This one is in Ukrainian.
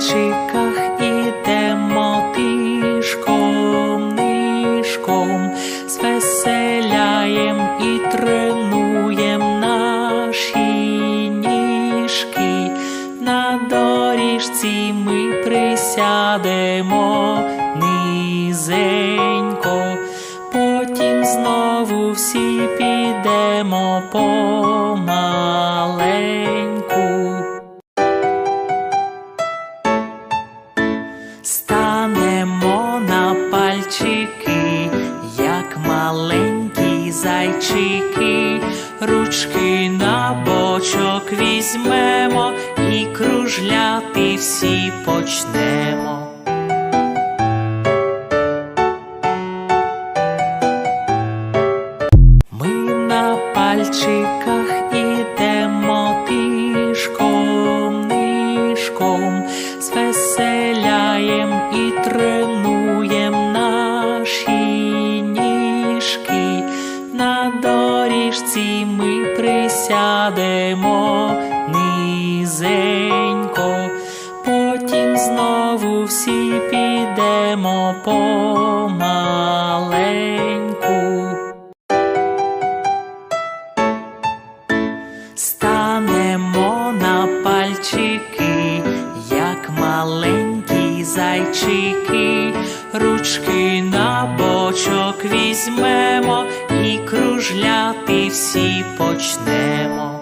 пальчиках ідемо тишком, нишком, звеселяєм і тренуєм наші ніжки. На доріжці ми присядемо низенько, потім знову всі підемо помаленьку. Пальчики, як маленькі зайчики, ручки на бочок візьмемо і кружляти всі почнемо. Ми на пальчиках ідемо тишком, нишком, звеселяєм доріжці ми присядемо низенько, потім знову всі підемо помаленьку. Станемо на пальчики, як маленькі зайчики, ручки на бочок візьмемо кружляти всі почнемо.